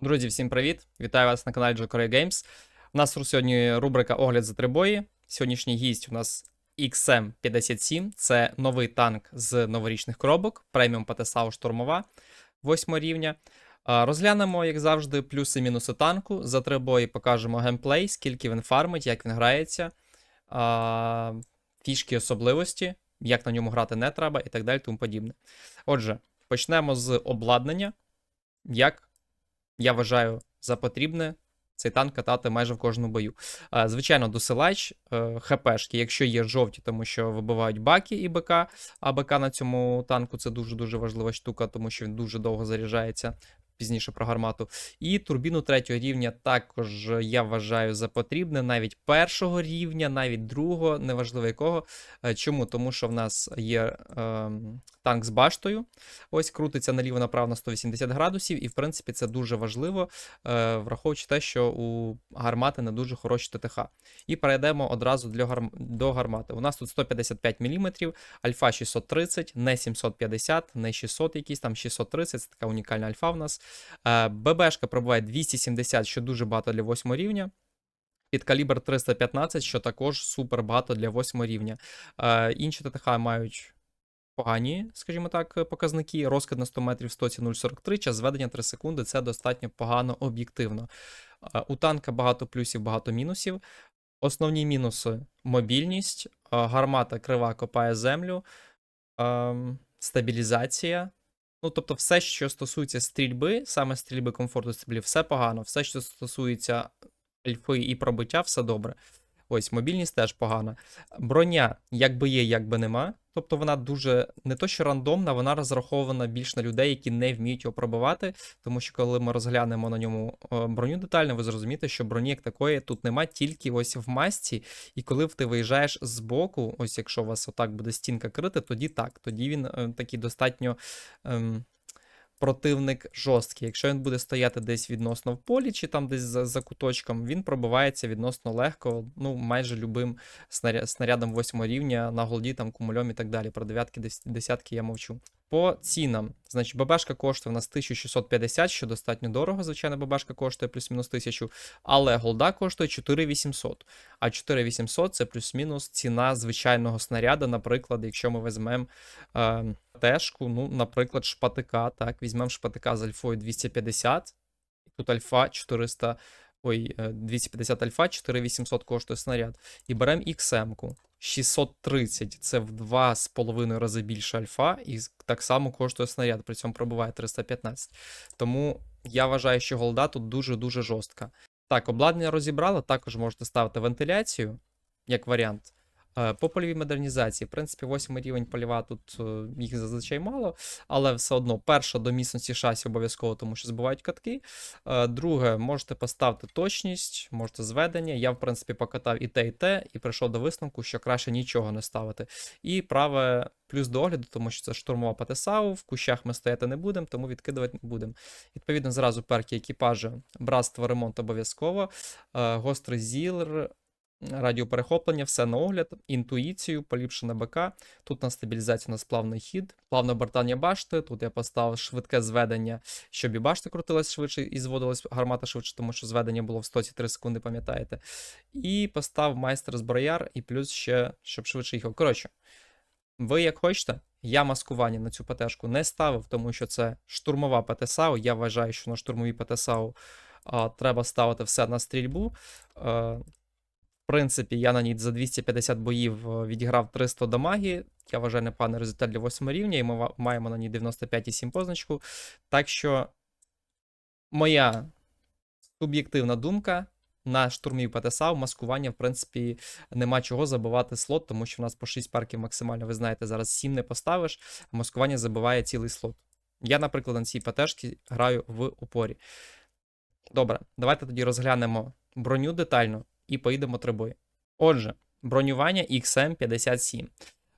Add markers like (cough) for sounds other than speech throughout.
Друзі, всім привіт! Вітаю вас на каналі Jokeray Games. У нас сьогодні рубрика Огляд за три бої. Сьогоднішній гість у нас XM57. Це новий танк з новорічних коробок, преміум ПТСАУ штурмова 8 рівня. Розглянемо, як завжди, плюси-мінуси танку. За три бої покажемо геймплей, скільки він фармить, як він грається, фішки особливості, як на ньому грати не треба і так далі, тому подібне. Отже, почнемо з обладнання. Як я вважаю за потрібне цей танк катати майже в кожному бою. Звичайно, досилач, е, ХПшки, якщо є жовті, тому що вибивають баки і БК, а БК на цьому танку це дуже-дуже важлива штука, тому що він дуже довго заряджається. Пізніше про гармату. І турбіну третього рівня також я вважаю за потрібне, навіть першого рівня, навіть другого, неважливо якого. Е, Чому? Тому що в нас є ем, танк з баштою. Ось крутиться наліво-направо на 180 градусів, і в принципі це дуже важливо, е, враховуючи те, що у гармати не дуже хороші ТТХ. І перейдемо одразу для гарм... до гармати. У нас тут 155 мм, альфа 630, не 750, не 600 якийсь там 630, це така унікальна альфа в нас. Е, ББшка пробуває 270, що дуже багато для 8 рівня. Під калібр 315, що також супер багато для 8 рівня. Е, інші ТТХ мають погані, скажімо так, показники. Розкид на 100 метрів 100 0,43, час зведення 3 секунди це достатньо погано об'єктивно. Е, У танка багато плюсів, багато мінусів. Основні мінуси мобільність, гармата крива копає землю, ем, стабілізація. Ну, тобто, все, що стосується стрільби, саме стрільби комфорту стрільби, все погано. Все, що стосується альфи і пробиття, все добре. Ось, мобільність теж погана. Броня, якби є, якби нема. Тобто вона дуже не то, що рандомна, вона розрахована більш на людей, які не вміють його пробивати. Тому що коли ми розглянемо на ньому е, броню детально, ви зрозумієте, що броні як такої тут нема, тільки ось в масці. І коли ти виїжджаєш з боку, ось якщо у вас отак буде стінка крити, тоді так. Тоді він е, такий достатньо. Ем, противник жорсткий. Якщо він буде стояти десь відносно в полі, чи там десь за, за куточком, він пробивається відносно легко, ну майже любим снаря- снарядом 8 рівня на голді, там кумульом і так далі. Про дев'ятки, десь десятки я мовчу. По цінам, значить, ББшка коштує у нас 1650, що достатньо дорого. Звичайно, ББшка коштує плюс-мінус 1000, але голда коштує 4800. А 4800 це плюс-мінус ціна звичайного снаряда. Наприклад, якщо ми візьмемо е, тежку, ну, наприклад, шпатика. Так, візьмемо шпатика з альфою 250. Тут альфа 400. Ой, е, 250 альфа, 4800 коштує снаряд. І беремо XM-ку. 630 це в 2,5 рази більше альфа, і так само коштує снаряд, при цьому пробуває 315. Тому я вважаю, що голда тут дуже-дуже жорстка. Так, обладнання розібрала, також можете ставити вентиляцію, як варіант. Е, По польовій модернізації, в принципі, 8 рівень польова тут е, їх зазвичай мало, але все одно, перша до міцності шасі обов'язково, тому що збивають катки. Е, Друге, можете поставити точність, можете зведення. Я, в принципі, покатав і те, і те, і прийшов до висновку, що краще нічого не ставити. І праве плюс до огляду, тому що це штурмова ПТСАУ, в кущах ми стояти не будемо, тому відкидувати не будемо. Відповідно, зразу перки екіпажу, братство, ремонт обов'язково, гострий зілр, радіоперехоплення, все на огляд, інтуїцію, поліпшене БК. Тут на стабілізацію нас плавний хід, плавне обертання башти. Тут я поставив швидке зведення, щоб і башта крутилась швидше і зводилась гармата швидше, тому що зведення було в 103 секунди, пам'ятаєте. І постав майстер зброяр, і плюс ще, щоб швидше їхав. Коротше, ви як хочете. Я маскування на цю ПТшку не ставив, тому що це штурмова ПТСАУ. Я вважаю, що на штурмовій ПТСАУ а, треба ставити все на стрільбу. Е, в принципі, я на ній за 250 боїв е, відіграв 300 дамаги. Я вважаю непоганий результат для 8 рівня, і ми маємо на ній 95,7 позначку. Так що, моя суб'єктивна думка. На штурмі ПТСА в маскування, в принципі, нема чого забивати слот, тому що в нас по 6 парків максимально, ви знаєте, зараз 7 не поставиш, а маскування забиває цілий слот. Я, наприклад, на цій ПТшці граю в упорі. Добре, давайте тоді розглянемо броню детально і поїдемо трибой. Отже, бронювання XM57.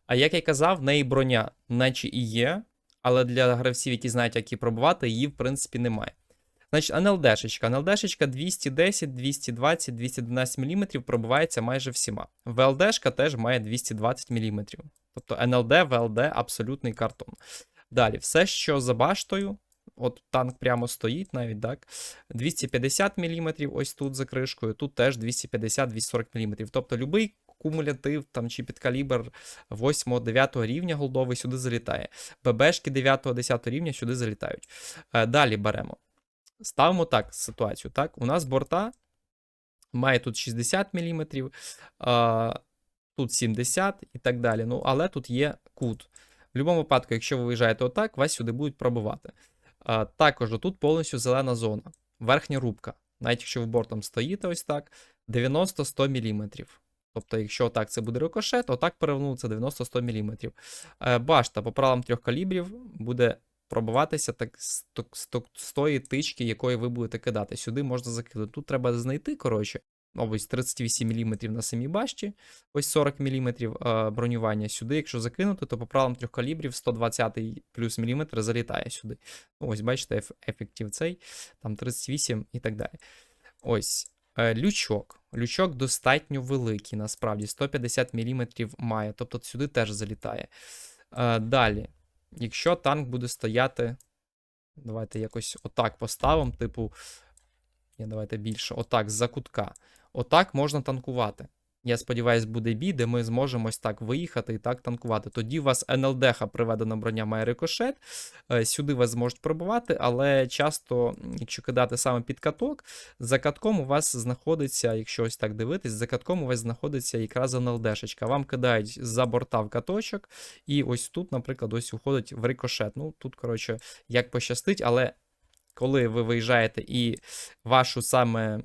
А як я казав, в неї броня, наче і є, але для гравців, які знають, як її пробувати, її в принципі немає. Значить, НЛДшечка. НЛДшечка 210, 220, 212 мм пробивається майже всіма. ВЛДшка теж має 220 мм. Тобто НЛД, ВЛД абсолютний картон. Далі, все, що за баштою, От танк прямо стоїть навіть, так? 250 мм ось тут за кришкою, тут теж 250-240 мм. Тобто будь-який кумулятив там, чи підкалібр 8-9 рівня голдовий сюди залітає. ББшки 9-10 рівня сюди залітають. Е, Далі беремо. Ставимо так ситуацію. Так? У нас борта має тут 60 мм, тут 70 і так далі. Ну, але тут є кут. В будь-якому випадку, якщо ви виїжджаєте отак, вас сюди будуть пробивати. Також тут повністю зелена зона, верхня рубка. Навіть якщо ви бортом стоїте ось так, 90-100 мм. Тобто, якщо отак це буде рикошет, отак перевернув це 90-100 мм. Башта по правилам трьох калібрів буде пробиватися так з, тої тички, якої ви будете кидати. Сюди можна закидати. Тут треба знайти, коротше, ось 38 мм на самій башті, ось 40 мм е, бронювання. Сюди, якщо закинути, то по правилам трьох калібрів 120 плюс міліметр залітає сюди. Ну, Ось, бачите, еф- ефектив цей, там 38 і так далі. Ось. Е, Лючок. Лючок достатньо великий, насправді, 150 мм має, тобто сюди теж залітає. Е, Далі, якщо танк буде стояти, давайте якось отак поставимо, типу, ні, давайте більше, отак, з-за кутка. Отак можна танкувати. Я сподіваюся, буде бій, де ми зможемо ось так виїхати і так танкувати. Тоді у вас НЛДХ приведена броня має рикошет, е, сюди вас зможуть пробивати, але часто, якщо кидати саме під каток, за катком у вас знаходиться, якщо ось так дивитись, за катком у вас знаходиться якраз НЛДшечка. Вам кидають за борта в каточок, і ось тут, наприклад, ось уходить в рикошет. Ну, тут, коротше, як пощастить, але коли ви виїжджаєте і вашу саме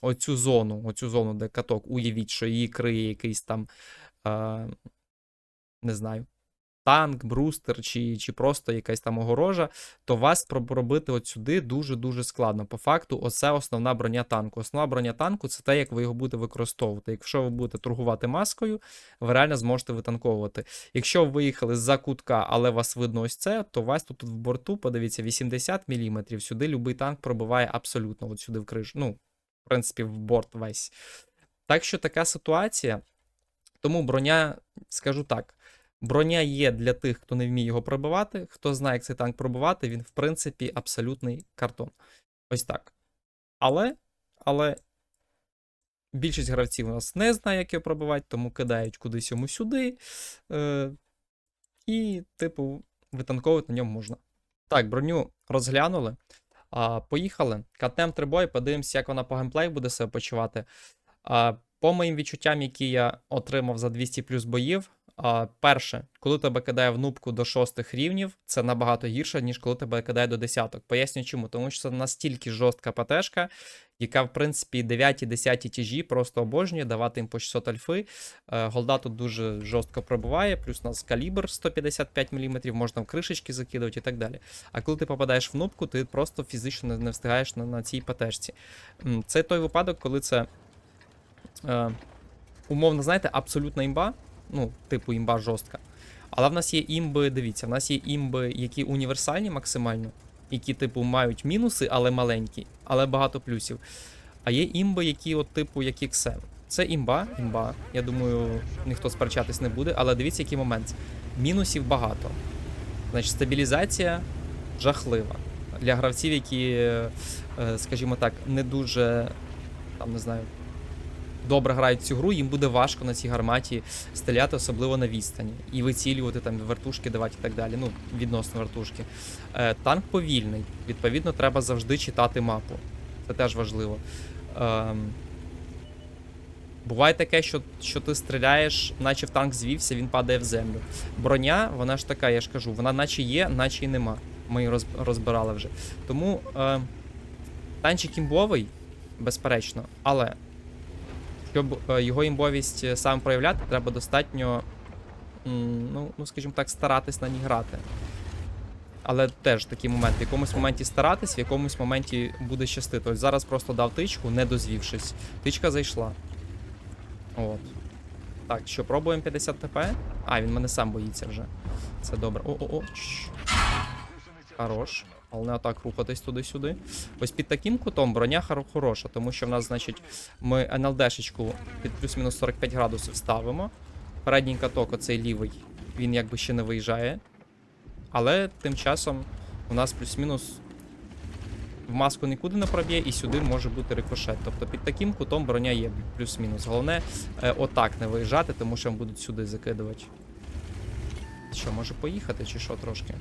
оцю зону, оцю зону, де каток, уявіть, що її криє якийсь там, е, не знаю, танк, брустер чи, чи просто якась там огорожа, то вас проб- пробити от сюди дуже-дуже складно. По факту, оце основна броня танку. Основна броня танку це те, як ви його будете використовувати. Якщо ви будете торгувати маскою, ви реально зможете витанковувати. Якщо ви виїхали з-за кутка, але вас видно ось це, то вас тут в борту, подивіться, 80 мм. Сюди будь-який танк пробиває абсолютно от сюди в кришу. Ну, в принципі, в борт весь. Так що така ситуація. Тому броня, скажу так, броня є для тих, хто не вміє його пробивати. Хто знає, як цей танк пробивати, він, в принципі, абсолютний картон. Ось так. Але, але більшість гравців у нас не знає, як його пробивати, тому кидають кудись йому сюди. Е, і, типу, витанковувати на ньому можна. Так, броню розглянули. А, поїхали. Катнем трибой, подивимося, як вона по геймплею буде себе почувати. А, по моїм відчуттям, які я отримав за 200 плюс боїв. А, перше, коли тебе кидає в нубку до шостих рівнів, це набагато гірше, ніж коли тебе кидає до десяток. Поясню чому. Тому що це настільки жорстка ПТшка, яка, в принципі, 9-10 тяжі просто обожнює давати їм по 600 альфи. Е, Голда тут дуже жорстко пробиває, плюс у нас калібр 155 мм, можна в кришечки закидувати і так далі. А коли ти попадаєш в нубку, ти просто фізично не, не встигаєш на, на цій ПТшці. Це той випадок, коли це. Е, умовно, знаєте, абсолютна імба. Ну, типу імба жорстка. Але в нас є імби, дивіться, в нас є імби, які універсальні максимально, які, типу, мають мінуси, але маленькі, але багато плюсів. А є імби, які, от, типу, як XM. Це імба, імба. Я думаю, ніхто сперечатись не буде, але дивіться, який момент. Мінусів багато. Значить, стабілізація жахлива. Для гравців, які, е, скажімо так, не дуже, там, не знаю, добре грають цю гру, їм буде важко на цій гарматі стріляти, особливо на відстані, і вицілювати там вертушки давати і так далі. Ну, відносно вертушки. Е, танк повільний. Відповідно, треба завжди читати мапу. Це теж важливо. Ем, буває таке, що, що ти стріляєш, наче в танк звівся, він падає в землю. Броня, вона ж така, я ж кажу, вона наче є, наче й нема. Ми її розбирали вже. Тому е, танчик імбовий, безперечно, але щоб е, його імбовість е, саме проявляти, треба достатньо, ну, ну, скажімо так, старатись на ній грати. Але теж такий момент. В якомусь моменті старатись, в якомусь моменті буде щастити. Ось зараз просто дав тичку, не дозвівшись. Тичка зайшла. От. Так, що, пробуємо 50 ТП? А, він мене сам боїться вже. Це добре. О-о-о. Хорош. Але не отак рухатись туди-сюди. Ось під таким кутом броня хороша, тому що в нас, значить, ми НЛДшечку під плюс-мінус 45 градусів ставимо. Передній каток, оцей лівий, він якби ще не виїжджає. Але тим часом У нас плюс-мінус в маску нікуди не проб'є, і сюди може бути рикошет. Тобто під таким кутом броня є плюс-мінус. Головне е, отак не виїжджати, тому що будуть сюди закидувати. Що, може поїхати чи що трошки?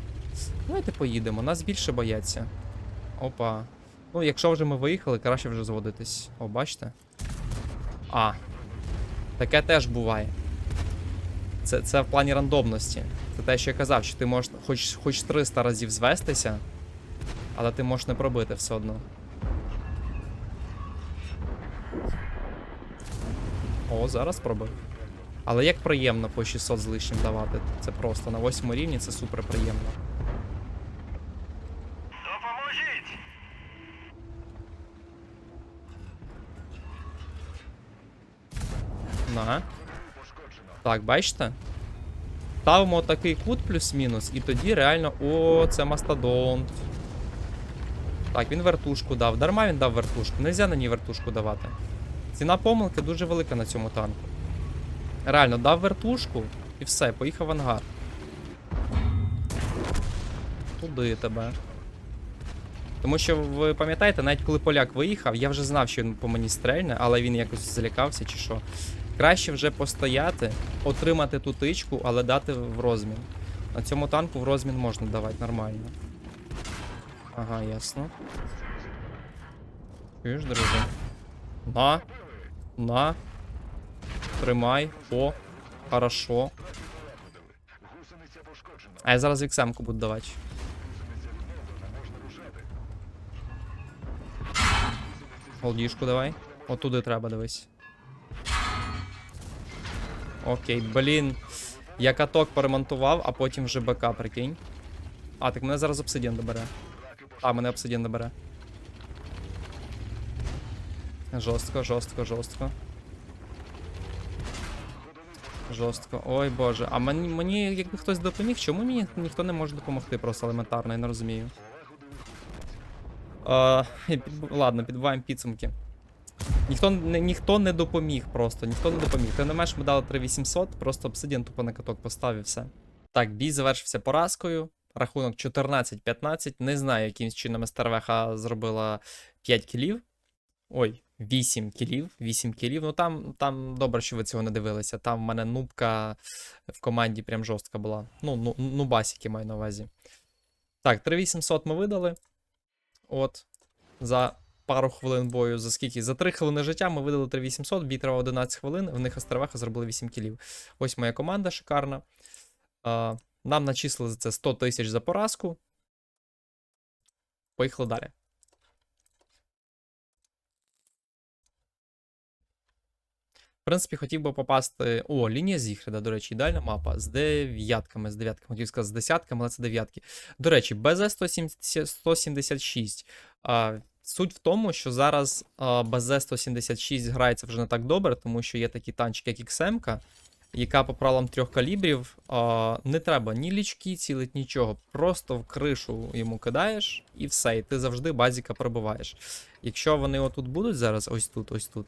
Давайте поїдемо, нас більше бояться. Опа. Ну, якщо вже ми виїхали, краще вже зводитись. О, бачите? А. Таке теж буває. Це, це в плані рандомності. Це те, що я казав, що ти можеш хоч, хоч 300 разів звестися, але ти можеш не пробити все одно. О, зараз пробив. Але як приємно по 600 з лишнім давати. Це просто на 8 рівні це супер приємно. На. Так, бачите? Ставимо такий кут плюс-мінус, і тоді реально. О, це мастодонт. Так, він вертушку дав. Дарма він дав вертушку. Нельзя на ній вертушку давати. Ціна помилки дуже велика на цьому танку. Реально, дав вертушку і все, поїхав в ангар. Туди тебе. Тому що ви пам'ятаєте, навіть коли поляк виїхав, я вже знав, що він по мені стрельне, але він якось залякався чи що. Краще вже постояти, отримати ту тичку, але дати в розмін. На цьому танку в розмін можна давати нормально. Ага, ясно. Чуєш, друже? На. На. Тримай. О. Хорошо. А я зараз віксемку буду давати. Голдішку давай. Отуди треба дивись. Окей, блін. Я каток поремонтував, а потім вже БК, прикинь. А, так мене зараз обсидіан добере. А, мене обсидіан добере. Жорстко, жорстко, жорстко. Жорстко. Ой боже. А мені, мені якби хтось допоміг, чому мені ніхто не може допомогти просто елементарно, я не розумію. А, під, (laughs) ладно, підбиваємо підсумки. Ніхто не, ніхто не допоміг просто, ніхто не допоміг. Ти не маєш медали 3800, просто обсидіан тупо на каток поставив все. Так, бій завершився поразкою. Рахунок 14-15. Не знаю, яким чином Стервеха зробила 5 кілів. Ой, 8 кілів. 8 кілів. Ну там, там добре, що ви цього не дивилися. Там в мене нубка в команді прям жорстка була. Ну, ну нубасіки маю на увазі. Так, 3800 ми видали. От. За пару хвилин бою. За скільки? За 3 хвилини життя ми видали 3800, бій тривав 11 хвилин, в них Астервеха зробили 8 кілів. Ось моя команда шикарна. Нам начислили за це 100 тисяч за поразку. Поїхали далі. В принципі, хотів би попасти. О, лінія Зіхреда, до речі, ідеальна мапа. З дев'ятками, з дев'ятками, хотів сказати, з десятками, але це дев'ятки. До речі, БЗ-176. Суть в тому, що зараз а, БЗ-176 грається вже не так добре, тому що є такі танчики, як XM, яка по правилам трьох калібрів не треба ні лічки цілить, нічого. Просто в кришу йому кидаєш і все, і ти завжди базіка пробиваєш. Якщо вони отут будуть зараз, ось тут, ось тут,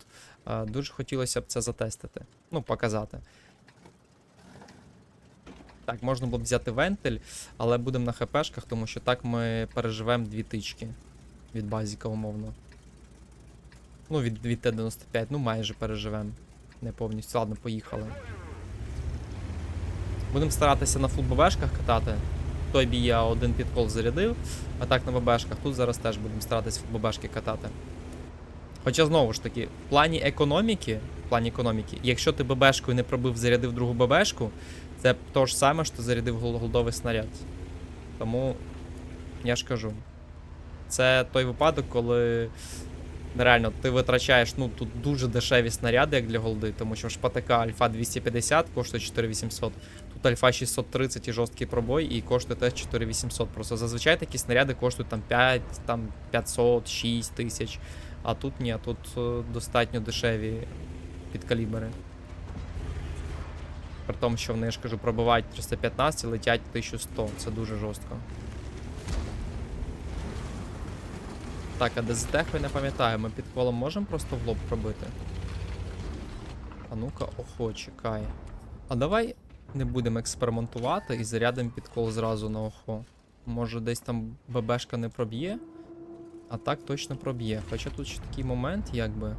дуже хотілося б це затестити. Ну, показати. Так, можна було б взяти вентиль, але будемо на хпшках, тому що так ми переживемо дві тички від базіка, умовно. Ну, від, від Т-95, ну майже переживемо. Не повністю. Ладно, поїхали. Будемо старатися на футбобешках катати. Той бій я один підкол зарядив, а так на ББшках. Тут зараз теж будемо старатися футбобешки катати. Хоча знову ж таки, в плані економіки, в плані економіки, якщо ти ББшкою не пробив, зарядив другу ББшку, це то ж саме, що зарядив гол- голдовий снаряд. Тому я ж кажу. Це той випадок, коли реально ти витрачаєш ну, тут дуже дешеві снаряди, як для голди, тому що шпатика Альфа 250 коштує 4800. Тут Альфа 630 і жорсткий пробой, і коштує теж 4800. Просто зазвичай такі снаряди коштують там 5, там 500, 6 тисяч. А тут ні, тут е, достатньо дешеві підкалібери. При тому, що вони, я ж кажу, пробивають 315 і летять 1100. Це дуже жорстко. Так, а ДЗТ я не пам'ятаю, ми під колом можемо просто в лоб пробити? А ну-ка, охо, чекай. А давай не будемо експериментувати і зарядимо під кол зразу на охо. Може десь там ББшка не проб'є. А так точно проб'є. Хоча тут ще такий момент, якби.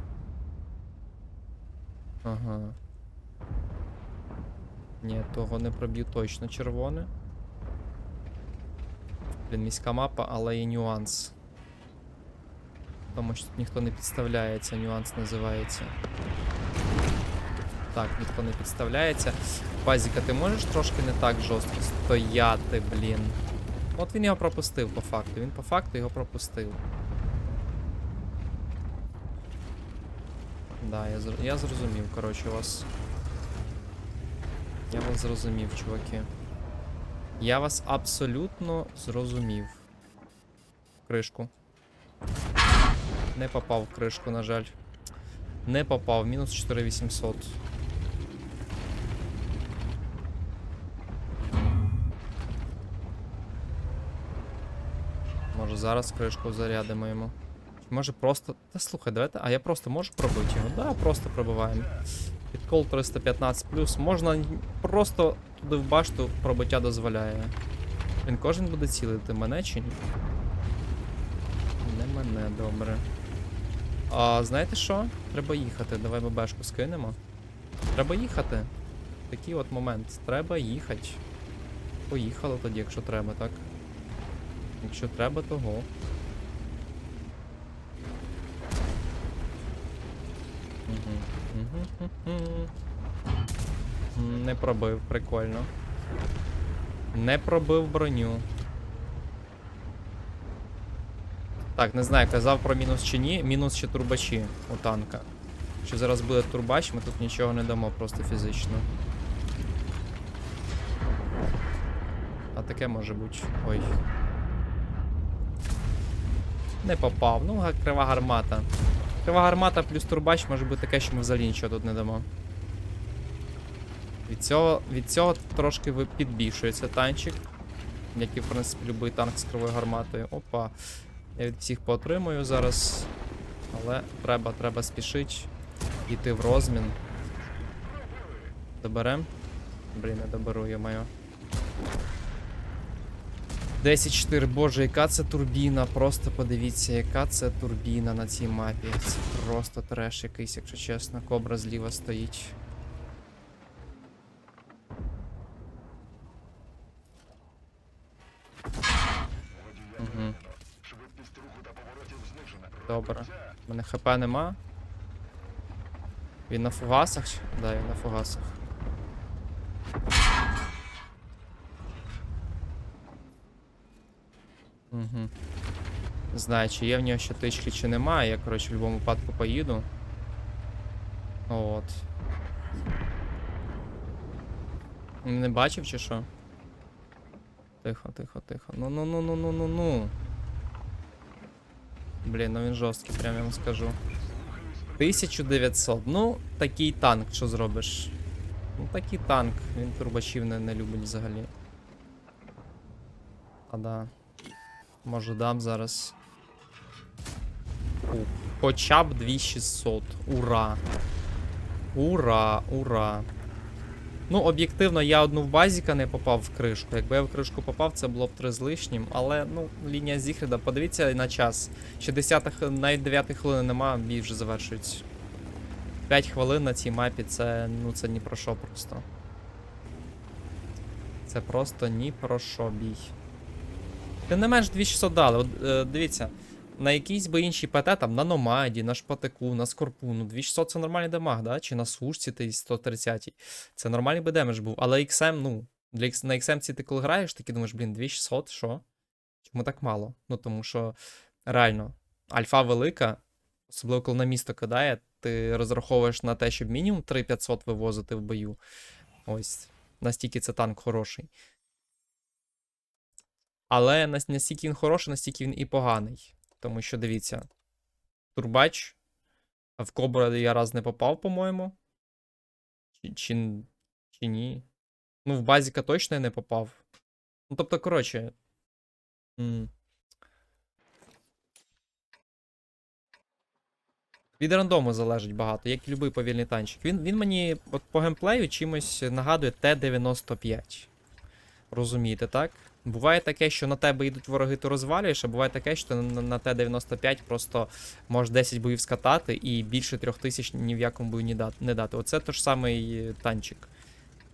Ага. Ні, того не проб'ю точно червоне. Блін, міська мапа, але є нюанс. Тому що тут ніхто не підставляється, нюанс називається. Так, ніхто не підставляється. Базіка, ти можеш трошки не так жорстко стояти, блін. От він його пропустив по факту. Він по факту його пропустив. Да, я, зр- я зрозумів, коротше, вас. Я вас зрозумів, чуваки. Я вас абсолютно зрозумів. Кришку. Не попав в кришку, на жаль. Не попав, мінус 4800. Може зараз кришку зарядимо йому. Може просто. Та слухай, давайте. А я просто можу пробити його? Да, просто пробиваємо. Підкол 315 можна просто туди в башту пробиття дозволяє. Він кожен буде цілити мене чи ні? Не мене, добре. А знаєте що? Треба їхати. Давай бабешку скинемо. Треба їхати. Такий от момент. Треба їхати. Поїхали тоді, якщо треба, так? Якщо треба, мгм. М, Не пробив, прикольно. Не пробив броню. Так, не знаю, казав про мінус чи ні. Мінус ще турбачі у танка. Якщо зараз буде турбач, ми тут нічого не дамо просто фізично. А таке може бути. Ой. Не попав. Ну, крива гармата. Крива гармата плюс турбач може бути таке, що ми взагалі нічого тут не дамо. Від цього, від цього трошки підбільшується танчик. Як і, в принципі, будь-який танк з кривою гарматою. Опа. Я від всіх поотримую зараз. Але треба, треба спішити. Йти в розмін. Доберем? Блін, не доберу, я маю. 10-4, боже, яка це турбіна. Просто подивіться, яка це турбіна на цій мапі. Це просто треш якийсь, якщо чесно. Кобра зліва стоїть. Угу. Добре. У мене хп нема. Він на фугасах? Да, він на фугасах. Угу. Не знаю, чи є в нього ще тички, чи немає. Я, коротше, в будь-якому випадку поїду. От. Не бачив чи що? Тихо, тихо, тихо. Ну ну ну ну ну ну ну. Блін, ну він жорсткий, прям я вам скажу. 1900. Ну, такий танк, що зробиш? Ну, такий танк. Він турбачів не, не любить взагалі. А да. Може дам зараз. Хоча б 2600. Ура! Ура, ура. Ну, об'єктивно, я одну в базіка не попав в кришку. Якби я в кришку попав, це було б 3 з лишнім. Але, ну, лінія Зіхрида, подивіться на час. Ще 10 х навіть 9 хвилини нема, бій вже завершується. 5 хвилин на цій мапі це, ну, це ні про що просто. Це просто ні про що бій. Тим не менш 2600 дали. От, е, дивіться, на якійсь би іншій ПТ, там на Номаді, на Шпатику, на Скорпу, ну 2600 це нормальний демаг, да? Чи на сушці ти 130 Це нормальний би демедж був. Але XM, ну, для, на XM ти коли граєш, таки думаєш, блін, 2600, що? Чому так мало? Ну, тому що реально, альфа велика, особливо коли на місто кидає, ти розраховуєш на те, щоб мінімум 3500 вивозити в бою. Ось, настільки це танк хороший. Але настільки він хороший, настільки він і поганий. Тому що дивіться, Турбач, в Кобра я раз не попав, по-моєму. Чи, чи, чи ні? Ну, в Базіка точно я не попав. Ну, тобто, коротше. Від рандому залежить багато, як і будь-який повільний танчик. Він, він мені от по геймплею чимось нагадує Т-95. Розумієте, так? Буває таке, що на тебе йдуть вороги, ти розвалюєш, а буває таке, що ти на, на Т-95 просто можеш 10 боїв скатати і більше 3000 ні в якому бою не дати. Оце той ж самий танчик.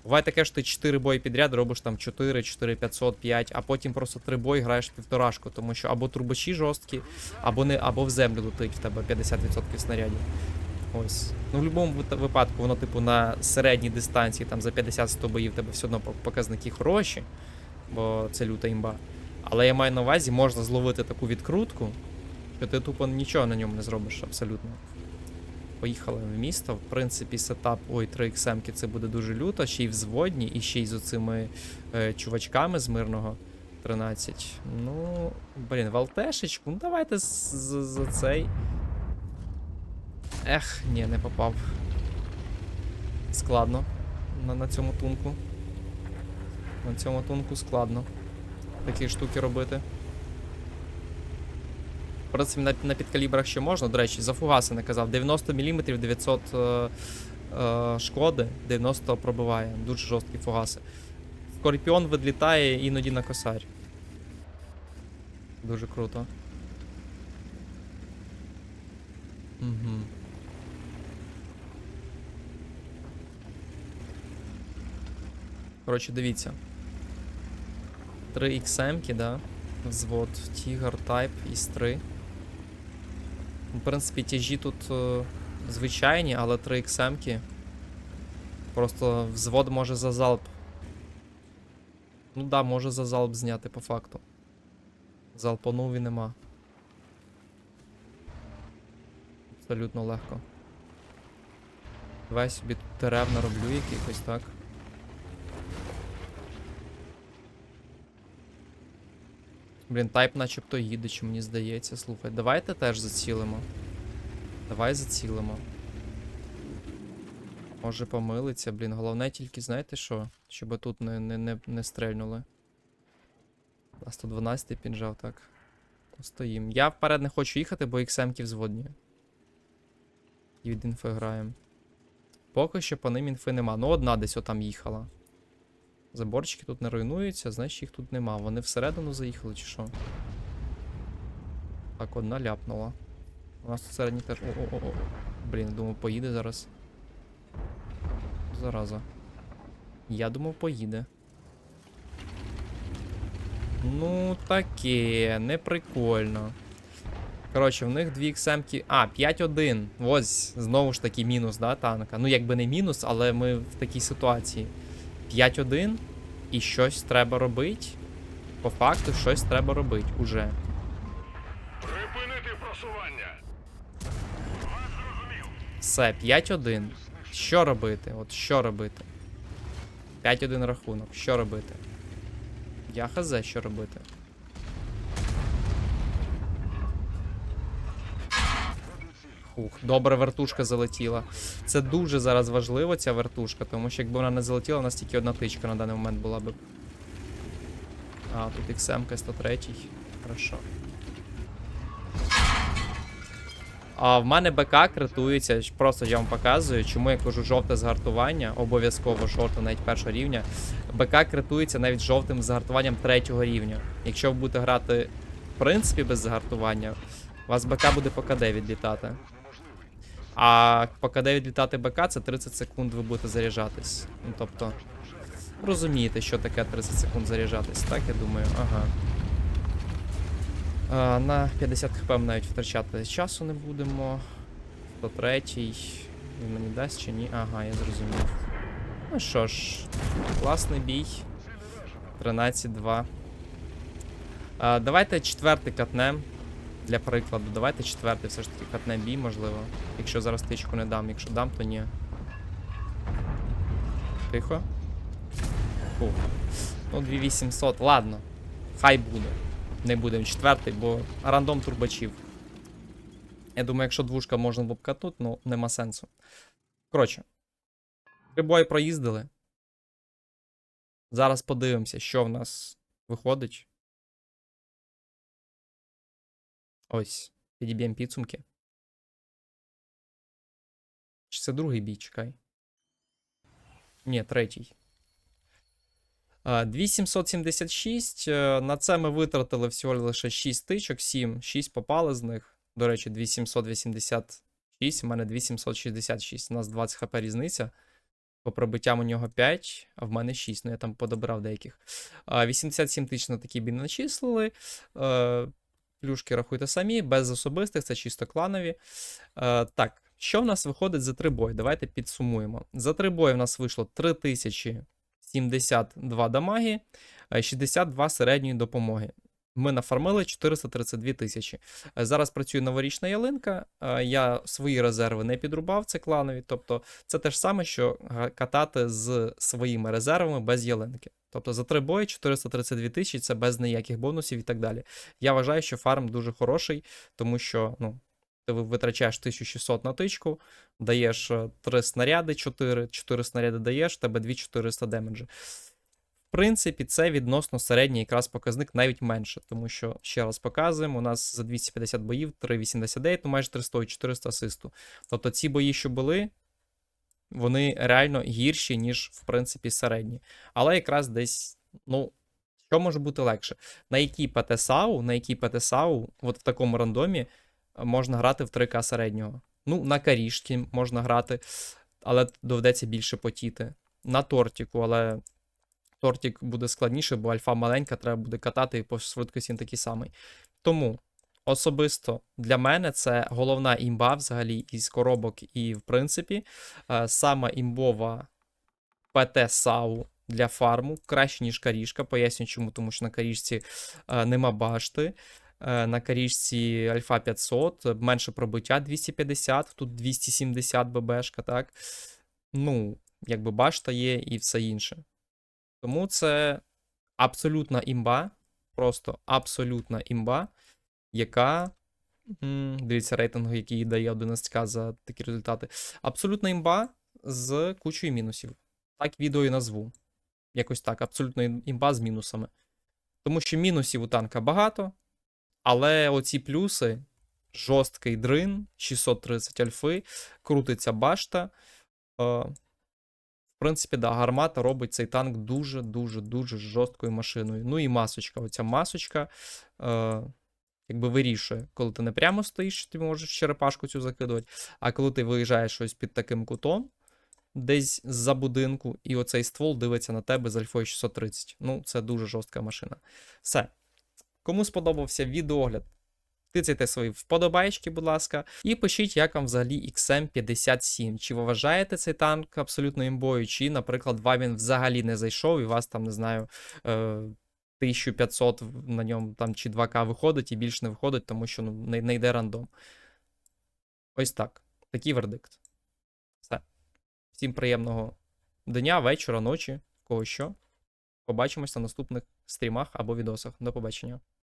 Буває таке, що ти 4 бої підряд робиш там 4, 4, 500, 5, а потім просто 3 бої граєш півторашку, тому що або турбачі жорсткі, або не, або в землю летить в тебе 50% снарядів. Ось. Ну, в будь-якому випадку, воно, типу, на середній дистанції, там за 50-100 боїв, тебе все одно показники хороші, бо це люта імба. Але я маю на увазі, можна зловити таку відкрутку, що ти тупо нічого на ньому не зробиш абсолютно. Поїхали в місто. В принципі, сетап. Ой, 3 XM це буде дуже люто. Ще й взводні, і ще й з оцими е, чувачками з мирного 13. Ну, блін, Валтешечку, ну давайте за цей. Ех, ні, не попав. Складно. На, на цьому тунку. На цьому тунку складно. Такі штуки робити. Принципі, на, на підкалібрах ще можна. До речі, за фугаси не казав. 90 мм 900 е, е, шкоди, 90 пробиває. Дуже жорсткі фугаси. Скорпіон відлітає іноді на косарь. Дуже круто. Угу. Коротше, дивіться. 3 XM, да? Взвод, Tiger Type із 3. В принципі, тяжі тут е, звичайні, але 3 XM. Просто взвод може за залп. Ну да, може за залп зняти по факту. Залпанув і нема. Абсолютно легко. Давай собі тут дерев нароблю якихось, так. Блін, тайп начебто їде, чи мені здається. Слухай, давайте теж зацілимо. Давай зацілимо. Може помилиться, блін. Головне тільки, знаєте що? Щоб тут не, не, не, не стрельнули. А 112 піджав, так. Стоїм. Я вперед не хочу їхати, бо XM-ки взводні. І від інфи граємо. Поки що по ним інфи нема. Ну, одна десь отам їхала. Заборчики тут не руйнуються, значить їх тут нема. Вони всередину заїхали чи що? Так, одна ляпнула. У нас тут середній теж. О-о-о. Блін, думав, поїде зараз. Зараза. Я думав, поїде. Ну, таке, не прикольно. Коротше, в них дві XM. А, 5-1. Ось, знову ж таки, мінус, да, танка. Ну, якби не мінус, але ми в такій ситуації. 5-1. І щось треба робити. По факту, щось треба робити уже. Припинити просування. Все, 5-1. Що робити? От що робити? 5-1 рахунок. Що робити? Я хз, що робити. Ух, добре, вертушка залетіла. Це дуже зараз важливо, ця вертушка, тому що якби вона не залетіла, у нас тільки одна тичка на даний момент була б. А, тут XM 103. Хорошо. А в мене БК критується, просто я вам показую, чому я кажу жовте згартування, обов'язково жовте навіть першого рівня. БК критується навіть жовтим згартуванням третього рівня. Якщо ви будете грати в принципі без згартування, у вас БК буде по КД відлітати. А по КД відлітати БК це 30 секунд ви будете заряджатись. Ну тобто, розумієте, що таке 30 секунд заряджатись, так я думаю, ага. А, на 50 хп ми навіть втрачати часу не будемо. 103 він мені дасть чи ні? Ага, я зрозумів. Ну що ж, класний бій. 13-2. А, давайте четвертий катнем. Для прикладу, давайте четвертий все ж таки катнем бій, можливо. Якщо зараз тичку не дам. Якщо дам, то ні. Тихо. Фух. Ну, 2800. Ладно. Хай буде. Не будемо четвертий, бо рандом турбачів. Я думаю, якщо двушка можна було б катнути, ну нема сенсу. Коротше. Три бої проїздили. Зараз подивимося, що в нас виходить. Ось. Підіб'ємо підсумки. Чи це другий бій, чекай. Ні, третій. Е, 2776. е, На це ми витратили всього лише 6 тичок, 7, 6 попали з них. До речі, 2786, у мене 2766. У нас 20 хп різниця. По пробиттям у нього 5, а в мене 6. Ну я там подобрав деяких. 87 тисяч на такі бій начислили. Е, Плюшки рахуйте самі, без особистих, це чисто кланові. Е, так, що в нас виходить за три бої? Давайте підсумуємо. За три бої в нас вийшло 3072 дамаги, е, 62 середньої допомоги. Ми нафармили 432 тисячі. Е, Зараз працює новорічна ялинка. е, Я свої резерви не підрубав, це кланові. Тобто це те ж саме, що катати з своїми резервами без ялинки. Тобто за три бої 432 тисячі це без ніяких бонусів і так далі. Я вважаю, що фарм дуже хороший, тому що ну, ти витрачаєш 1600 на тичку, даєш 3 снаряди, 4, 4 снаряди даєш, тебе 2400 демеджа. В принципі, це відносно середній якраз показник навіть менше, тому що, ще раз показуємо, у нас за 250 боїв 3,89, ну майже 300 і 400 асисту. Тобто ці бої, що були, вони реально гірші, ніж, в принципі, середні. Але якраз десь, ну, що може бути легше? На якій ПТСАУ, на якій ПТСАУ, от в такому рандомі, е, можна грати в 3К середнього. Ну, на карішки можна грати, але доведеться більше потіти. На тортіку, але тортик буде складніше, бо альфа маленька, треба буде катати і по швидкості він такий самий. Тому особисто для мене це головна імба взагалі із коробок, і в принципі, е, сама імбова ПТ САУ для фарму краще, ніж карішка. Поясню чому, тому що на карішці е, нема башти. Е, На карішці Альфа 500, е, менше пробиття 250, тут 270 ББшка, так. Ну, якби башта є і все інше. Тому це абсолютна імба, просто абсолютна імба, яка. Дивіться, рейтинг, який дає 11к за такі результати. Абсолютна імба з кучою мінусів. Так відео і назву. Якось так, абсолютно імба з мінусами. Тому що мінусів у танка багато, але оці плюси: жорсткий дрин, 630 альфи, крутиться башта. В принципі, да, гармата робить цей танк дуже-дуже дуже жорсткою машиною. Ну і масочка. Оця масочка е, якби вирішує, коли ти не прямо стоїш, ти можеш черепашку цю закидувати. А коли ти виїжджаєш щось під таким кутом, десь за будинку, і оцей ствол дивиться на тебе з альфою 630. Ну, це дуже жорстка машина. Все. Кому сподобався відеогляд, тицяйте свої вподобайки, будь ласка, і пишіть, як вам взагалі XM57. Чи ви вважаєте цей танк абсолютно імбою, чи, наприклад, вам він взагалі не зайшов, і вас там, не знаю, е, 1500 на ньому там чи 2К виходить і більше не виходить, тому що ну, не, не йде рандом. Ось так. Такий вердикт. Все. Всім приємного дня, вечора, ночі, кого що. Побачимось на наступних стрімах або відосах. До побачення.